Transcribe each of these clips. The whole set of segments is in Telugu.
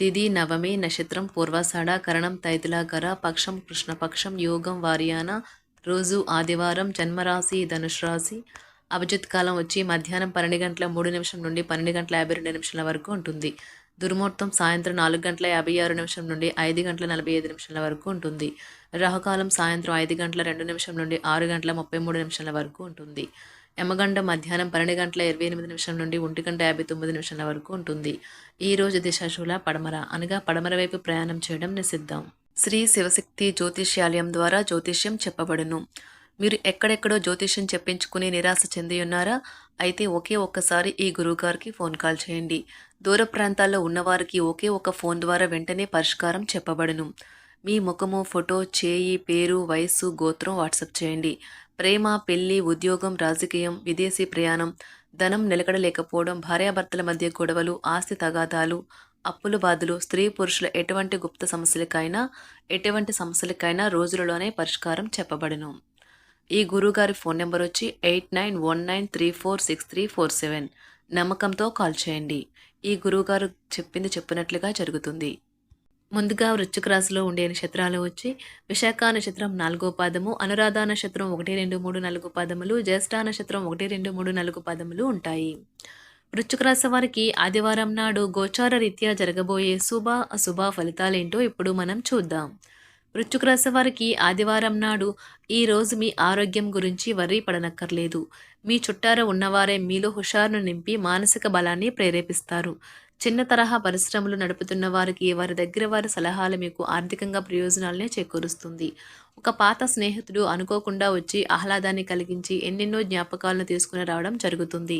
తిది నవమి నక్షత్రం పూర్వాషాఢ కరణం తైతులాకర పక్షం కృష్ణపక్షం యోగం వారియాన రోజు ఆదివారం జన్మరాశి ధనుష్ రాశి అభిజిత్ కాలం వచ్చి మధ్యాహ్నం పన్నెండు గంటల మూడు నిమిషం నుండి పన్నెండు గంటల యాభై రెండు నిమిషాల వరకు ఉంటుంది. దుర్ముహూర్తం సాయంత్రం నాలుగు గంటల యాభై ఆరు నిమిషం నుండి ఐదు గంటల నలభై ఐదు నిమిషాల వరకు ఉంటుంది. రాహుకాలం సాయంత్రం ఐదు గంటల రెండు నిమిషం నుండి ఆరు గంటల ముప్పై మూడు నిమిషాల వరకు ఉంటుంది. యమగండ మధ్యాహ్నం పన్నెండు గంటల ఇరవై ఎనిమిది నిమిషం నుండి ఒంటి గంట యాభై తొమ్మిది నిమిషాల వరకు ఉంటుంది. ఈ రోజు దిశాశూల పడమర. అనగా పడమర వైపు ప్రయాణం చేయడం నిషిద్ధం. శ్రీ శివశక్తి జ్యోతిష్యాలయం ద్వారా జ్యోతిష్యం చెప్పబడును. మీరు ఎక్కడెక్కడో జ్యోతిష్యం చెప్పించుకుని నిరాశ చెంది ఉన్నారా అయితే ఒకే ఒక్కసారి ఈ గురువుగారికి ఫోన్ కాల్ చేయండి. దూర ప్రాంతాల్లో ఉన్నవారికి ఒకే ఒక ఫోన్ ద్వారా వెంటనే పరిష్కారం చెప్పబడును. మీ ముఖము ఫోటో చేయి పేరు వయస్సు గోత్రం వాట్సాప్ చేయండి. ప్రేమ పెళ్ళి ఉద్యోగం రాజకీయం విదేశీ ప్రయాణం ధనం నిలకడలేకపోవడం భార్యాభర్తల మధ్య గొడవలు ఆస్తి తగాదాలు అప్పుల బాధలు స్త్రీ పురుషుల ఎటువంటి గుప్త సమస్యలకైనా ఎటువంటి సమస్యలకైనా రోజులలోనే పరిష్కారం చెప్పబడును. ఈ గురువుగారి ఫోన్ నెంబర్ వచ్చి eight nine one nine three four six three four seven. నమ్మకంతో కాల్ చేయండి. ఈ గురువుగారు చెప్పింది చెప్పినట్లుగా జరుగుతుంది. ముందుగా వృశ్చిక రాశిలో ఉండే నక్షత్రాలు వచ్చి విశాఖ నక్షత్రం నాలుగో పాదము అనురాధ నక్షత్రం ఒకటి రెండు మూడు నాలుగు పాదములు జ్యేష్ఠ నక్షత్రం ఒకటి రెండు మూడు నాలుగు పాదములు ఉంటాయి. వృశ్చిక రాశి వారికి ఆదివారం నాడు గోచార రీత్యా జరగబోయే శుభ అశుభ ఫలితాలేంటో ఇప్పుడు మనం చూద్దాం. వృశ్చిక రాశి వారికి ఆదివారం నాడు ఈ రోజు మీ ఆరోగ్యం గురించి వర్రీ పడనక్కర్లేదు. మీ చుట్టార ఉన్నవారే మీలో హుషారును నింపి మానసిక బలాన్ని ప్రేరేపిస్తారు. చిన్న తరహా పరిశ్రమలు నడుపుతున్న వారికి వారి దగ్గర వారి సలహాలు మీకు ఆర్థికంగా ప్రయోజనాలనే చేకూరుస్తుంది. ఒక పాత స్నేహితుడు అనుకోకుండా వచ్చి ఆహ్లాదాన్ని కలిగించి ఎన్నెన్నో జ్ఞాపకాలను తీసుకుని రావడం జరుగుతుంది.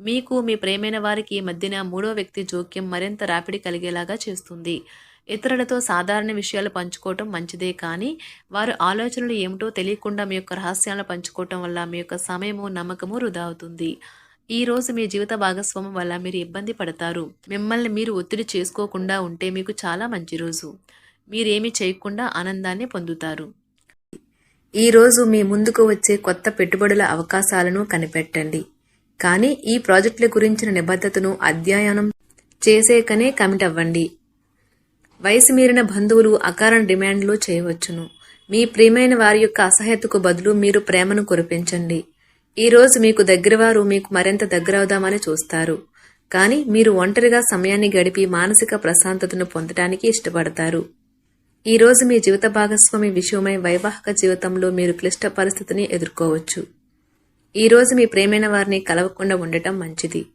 మీకు మీ ప్రేమైన వారికి మధ్యన మూడో వ్యక్తి జోక్యం మరింత రాపిడి కలిగేలాగా చేస్తుంది. ఇతరులతో సాధారణ విషయాలు పంచుకోవటం మంచిదే కానీ వారు ఆలోచనలు ఏమిటో తెలియకుండా మీ యొక్క రహస్యాలను పంచుకోవటం వల్ల మీ యొక్క సమయము నమ్మకము వృధా అవుతుంది. ఈ రోజు మీ జీవిత భాగస్వామ్యం వల్ల మీరు ఇబ్బంది పడతారు. మిమ్మల్ని మీరు ఒత్తిడి చేసుకోకుండా ఉంటే మీకు చాలా మంచి రోజు. మీరేమీ చేయకుండా ఆనందాన్ని పొందుతారు. ఈ రోజు మీ ముందుకు వచ్చే కొత్త పెట్టుబడుల అవకాశాలను కనిపెట్టండి. కానీ ఈ ప్రాజెక్టుల గురించిన నిబద్ధతను అధ్యయనం చేసేకనే కమిట్ అవ్వండి. వయసు మీరిన బంధువులు అకారణ డిమాండ్లు చేయవచ్చును. మీ ప్రియమైన వారి యొక్క అసహ్యతకు బదులు మీరు ప్రేమను కురిపించండి. ఈరోజు మీకు దగ్గరవారు మీకు మరింత దగ్గరవుదామని చూస్తారు. కానీ మీరు ఒంటరిగా సమయాన్ని గడిపి మానసిక ప్రశాంతతను పొందటానికి ఇష్టపడతారు. ఈరోజు మీ జీవిత భాగస్వామి విషయమై వైవాహిక జీవితంలో మీరు క్లిష్ట పరిస్థితిని ఎదుర్కోవచ్చు. ఈరోజు మీ ప్రేమైన వారిని కలవకుండా ఉండటం మంచిది.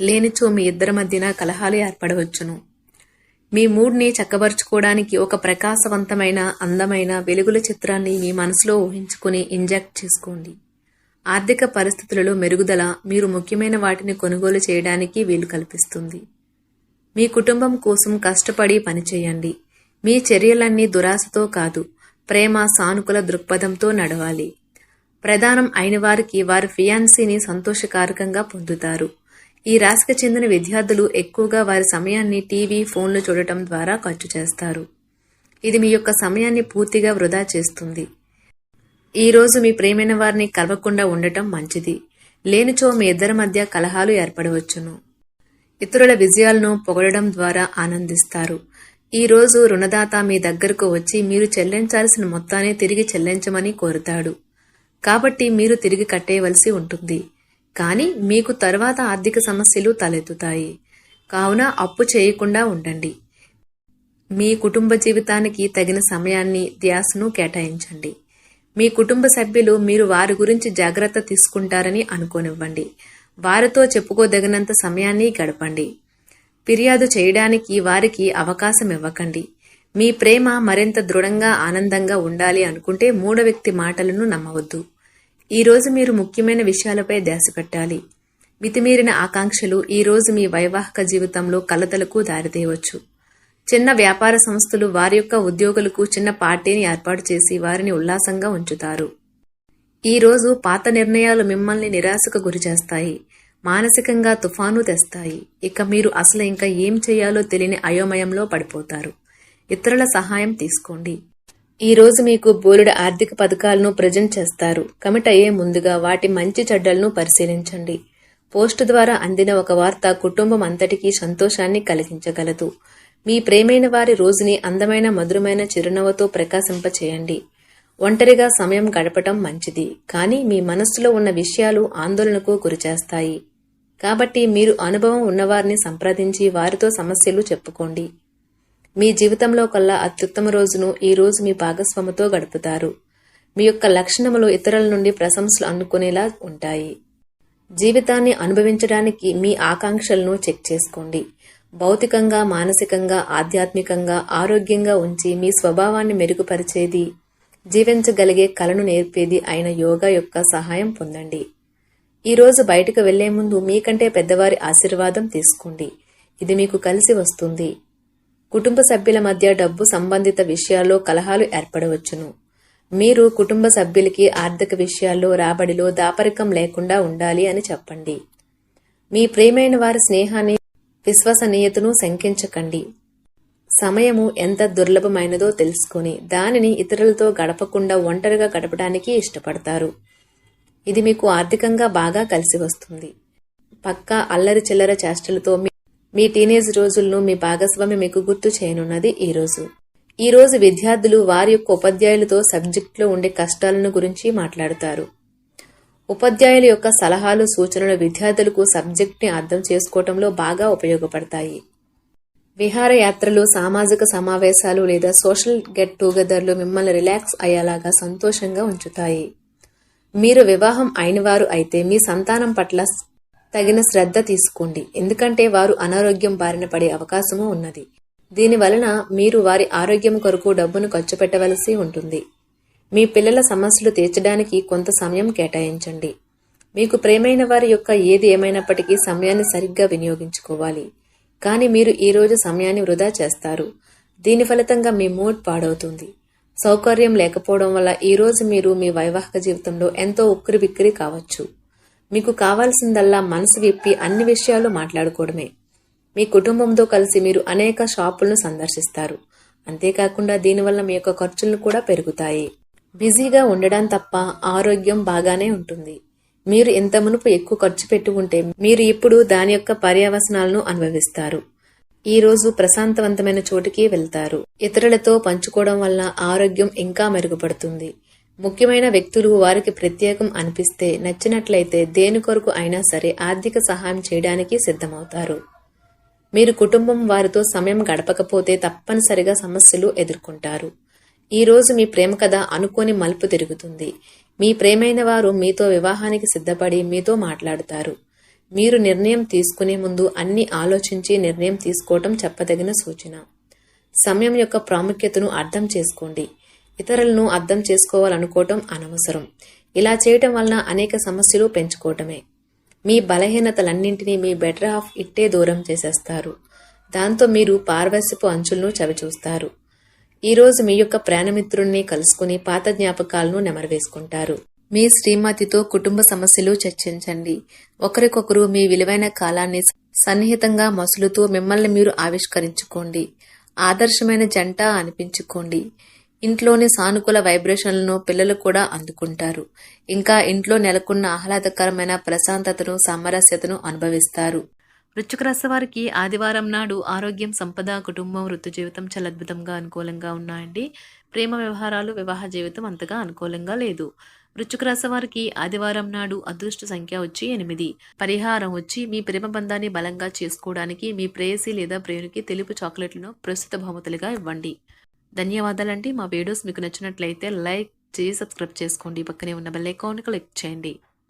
లేనిచో మీ ఇద్దరి మధ్యన కలహాలు ఏర్పడవచ్చును. మీ మూడ్ని చక్కబరుచుకోవడానికి ఒక ప్రకాశవంతమైన అందమైన వెలుగుల చిత్రాన్ని మీ మనసులో ఊహించుకుని ఇంజెక్ట్ చేసుకోండి. ఆర్థిక పరిస్థితులలో మెరుగుదల మీరు ముఖ్యమైన వాటిని కొనుగోలు చేయడానికి వీలు కల్పిస్తుంది. మీ కుటుంబం కోసం కష్టపడి పనిచేయండి. మీ చర్యలన్నీ దురాశతో కాదు ప్రేమ సానుకూల దృక్పథంతో నడవాలి. ప్రధానం అయిన వారికి వారి ఫియాన్సీని సంతోషకారకంగా పొందుతారు. ఈ రాశికి చెందిన విద్యార్థులు ఎక్కువగా వారి సమయాన్ని టీవీ ఫోన్లు చూడటం ద్వారా ఖర్చు చేస్తారు. ఇది మీ యొక్క సమయాన్ని పూర్తిగా వృధా చేస్తుంది. ఈరోజు మీ ప్రేమైన వారిని కలవకుండా ఉండటం మంచిది. లేనిచో మీ ఇద్దరి మధ్య కలహాలు ఏర్పడవచ్చును. ఇతరుల విజయాలను పొగడడం ద్వారా ఆనందిస్తారు. ఈ రోజు రుణదాత మీ దగ్గరకు వచ్చి మీరు చెల్లించాల్సిన మొత్తాన్ని తిరిగి చెల్లించమని కోరుతాడు. కాబట్టి మీరు తిరిగి కట్టేయవలసి ఉంటుంది. కానీ మీకు తర్వాత ఆర్థిక సమస్యలు తలెత్తుతాయి. కావున అప్పు చేయకుండా ఉండండి. మీ కుటుంబ జీవితానికి తగిన సమయాన్ని ధ్యాసను కేటాయించండి. మీ కుటుంబ సభ్యులు మీరు వారి గురించి జాగ్రత్త తీసుకుంటారని అనుకోనివ్వండి. వారితో చెప్పుకోదగినంత సమయాన్ని గడపండి. ఫిర్యాదు చేయడానికి వారికి అవకాశం ఇవ్వకండి. మీ ప్రేమ మరింత దృఢంగా ఆనందంగా ఉండాలి అనుకుంటే మూడో వ్యక్తి మాటలను నమ్మవద్దు. ఈరోజు మీరు ముఖ్యమైన విషయాలపై ధ్యాస పెట్టాలి. మితిమీరిన ఆకాంక్షలు ఈరోజు మీ వైవాహిక జీవితంలో కలతలకు దారితీయవచ్చు. చిన్న వ్యాపార సంస్థలు వారి యొక్క ఉద్యోగులకు చిన్న పార్టీని ఏర్పాటు చేసి వారిని ఉల్లాసంగా ఉంచుతారు. ఈరోజు పాత నిర్ణయాలు మిమ్మల్ని నిరాశకు గురిచేస్తాయి మానసికంగా తుఫాను తెస్తాయి. ఇక మీరు అసలు ఇంకా ఏం చేయాలో తెలియని అయోమయంలో పడిపోతారు. ఇతరుల సహాయం తీసుకోండి. ఈ రోజు మీకు బోలెడు ఆర్థిక పథకాలను ప్రజెంట్ చేస్తారు. కమిట్ అయ్యే ముందుగా వాటి మంచి చెడ్డలను పరిశీలించండి. పోస్ట్ ద్వారా అందిన ఒక వార్త కుటుంబం అంతటికీ సంతోషాన్ని కలిగించగలదు. మీ ప్రేమైన వారి రోజుని అందమైన మధురమైన చిరునవ్వుతో ప్రకాశింపచేయండి. ఒంటరిగా సమయం గడపటం మంచిది కానీ మీ మనస్సులో ఉన్న విషయాలు ఆందోళనకు గురిచేస్తాయి. కాబట్టి మీరు అనుభవం ఉన్నవారిని సంప్రదించి వారితో సమస్యలు చెప్పుకోండి. మీ జీవితంలో కల్లా అత్యుత్తమ రోజును ఈ రోజు మీ భాగస్వామితో గడుపుతారు. మీ యొక్క లక్షణములు ఇతరుల నుండి ప్రశంసలు అందుకునేలా ఉంటాయి. జీవితాన్ని అనుభవించడానికి మీ ఆకాంక్షలను చెక్ చేసుకోండి. భౌతికంగా మానసికంగా ఆధ్యాత్మికంగా ఆరోగ్యంగా ఉంచి మీ స్వభావాన్ని మెరుగుపరిచేది జీవించగలిగే కళను నేర్పేది అయిన యోగా యొక్క సహాయం పొందండి. ఈరోజు బయటకు వెళ్ళే ముందు మీకంటే పెద్దవారి ఆశీర్వాదం తీసుకోండి. ఇది మీకు కలిసి వస్తుంది. కుటుంబ సభ్యుల మధ్య డబ్బు సంబంధిత విషయాల్లో కలహాలు ఏర్పడవచ్చును. మీరు కుటుంబ సభ్యులకి ఆర్థిక విషయాల్లో రాబడిలో దాపరికం లేకుండా ఉండాలి అని చెప్పండి. మీ ప్రేమైన వారి స్నేహాన్ని విశ్వసనీయతను శంకించకండి. సమయము ఎంత దుర్లభమైనదో తెలుసుకొని దానిని ఇతరులతో గడపకుండా ఒంటరిగా గడపడానికి ఇష్టపడతారు. ఇది మీకు ఆర్థికంగా బాగా కలిసి వస్తుంది. పక్కా అల్లరి చిల్లర చేష్టలతో మీ టీనేజ్ రోజులను మీ భాగస్వామి మీకు గుర్తు చేయనున్నది ఈ రోజు. ఈ రోజు విద్యార్థులు వారి యొక్క ఉపాధ్యాయులతో సబ్జెక్టులో ఉండే కష్టాలను గురించి మాట్లాడతారు. ఉపాధ్యాయుల యొక్క సలహాలు సూచనలు విద్యార్థులకు సబ్జెక్ట్ని అర్థం చేసుకోవటంలో బాగా ఉపయోగపడతాయి. విహారయాత్రలు సామాజిక సమావేశాలు లేదా సోషల్ గెట్ టుగెదర్లు మిమ్మల్ని రిలాక్స్ అయ్యేలాగా సంతోషంగా ఉంచుతాయి. మీరు వివాహం అయినవారు అయితే మీ సంతానం పట్ల తగిన శ్రద్ధ తీసుకోండి. ఎందుకంటే వారు అనారోగ్యం బారిన పడే అవకాశము ఉన్నది. దీని వలన మీరు వారి ఆరోగ్యం కొరకు డబ్బును ఖర్చు పెట్టవలసి ఉంటుంది. మీ పిల్లల సమస్యలు తీర్చడానికి కొంత సమయం కేటాయించండి. మీకు ప్రేమైన వారి యొక్క ఏది ఏమైనప్పటికీ సమయాన్ని సరిగ్గా వినియోగించుకోవాలి. కానీ మీరు ఈరోజు సమయాన్ని వృధా చేస్తారు. దీని ఫలితంగా మీ మూడ్ పాడవుతుంది. సౌకర్యం లేకపోవడం వల్ల ఈరోజు మీరు మీ వైవాహిక జీవితంలో ఎంతో ఉక్కిరి బిక్కిరి కావచ్చు. మీకు కావాల్సిందల్లా మనసు విప్పి అన్ని విషయాలు మాట్లాడుకోవడమే. మీ కుటుంబంతో కలిసి మీరు అనేక షాపులను సందర్శిస్తారు. అంతేకాకుండా దీనివల్ల మీ యొక్క ఖర్చులు కూడా పెరుగుతాయి. బిజీగా ఉండడం తప్ప ఆరోగ్యం బాగానే ఉంటుంది. మీరు ఇంత మునుపు ఎక్కువ ఖర్చు పెట్టి ఉంటే మీరు ఇప్పుడు దాని యొక్క పర్యవసనాలను అనుభవిస్తారు. ఈ రోజు ప్రశాంతవంతమైన చోటికి వెళ్తారు. ఇతరులతో పంచుకోవడం వల్ల ఆరోగ్యం ఇంకా మెరుగుపడుతుంది. ముఖ్యమైన వ్యక్తులు వారికి ప్రత్యేకం అనిపిస్తే నచ్చినట్లయితే దేని కొరకు అయినా సరే ఆర్థిక సహాయం చేయడానికి సిద్ధమవుతారు. మీరు కుటుంబం వారితో సమయం గడపకపోతే తప్పనిసరిగా సమస్యలు ఎదుర్కొంటారు. ఈరోజు మీ ప్రేమ కథ అనుకోని మలుపు తిరుగుతుంది. మీ ప్రేమైన వారు మీతో వివాహానికి సిద్ధపడి మీతో మాట్లాడుతారు. మీరు నిర్ణయం తీసుకునే ముందు అన్ని ఆలోచించి నిర్ణయం తీసుకోవటం చెప్పదగిన సూచన. సమయం యొక్క ప్రాముఖ్యతను అర్థం చేసుకోండి. ఇతరులను అర్థం చేసుకోవాలనుకోవటం అనవసరం. ఇలా చేయటం వలన అనేక సమస్యలు పెంచుకోవటమే. మీ బలహీనతలన్నింటినీ మీ బెటర్ ఆఫ్ ఇట్టే దూరం చేసేస్తారు. దాంతో మీరు పార్వశ్యపు అంచులను చవిచూస్తారు. ఈరోజు మీ యొక్క ప్రాణమిత్రుణ్ణి కలుసుకుని పాత జ్ఞాపకాలను నెమరవేసుకుంటారు. మీ శ్రీమతితో కుటుంబ సమస్యలు చర్చించండి. ఒకరికొకరు మీ విలువైన కాలాన్ని సన్నిహితంగా మసులుతూ మిమ్మల్ని మీరు ఆవిష్కరించుకోండి. ఆదర్శమైన జంట అనిపించుకోండి. ఇంట్లోని సానుకూల వైబ్రేషన్లను పిల్లలు కూడా అందుకుంటారు. ఇంకా ఇంట్లో నెలకొన్న ఆహ్లాదకరమైన ప్రశాంతతను సామరస్యతను అనుభవిస్తారు. వృశ్చిక రాశి వారికి ఆదివారం నాడు ఆరోగ్యం సంపద కుటుంబం వృత్తి జీవితం చాలా అద్భుతంగా అనుకూలంగా ఉన్నాయండి. ప్రేమ వ్యవహారాలు వివాహ జీవితం అంతగా అనుకూలంగా లేదు. వృశ్చిక రాశి వారికి ఆదివారం నాడు అదృష్ట సంఖ్య వచ్చి ఎనిమిది. పరిహారం వచ్చి మీ ప్రేమ బంధాన్ని బలంగా చేసుకోవడానికి మీ ప్రేయసి లేదా ప్రేయునికి తెలుపు చాక్లెట్లను ప్రస్తుత బహుమతులుగా ఇవ్వండి. ధన్యవాదాలండి. మా వీడియోస్ మీకు నచ్చినట్లయితే లైక్ చేసి సబ్స్క్రైబ్ చేసుకోండి. పక్కనే ఉన్న బెల్ ఐకాన్ క్లిక్ చేయండి.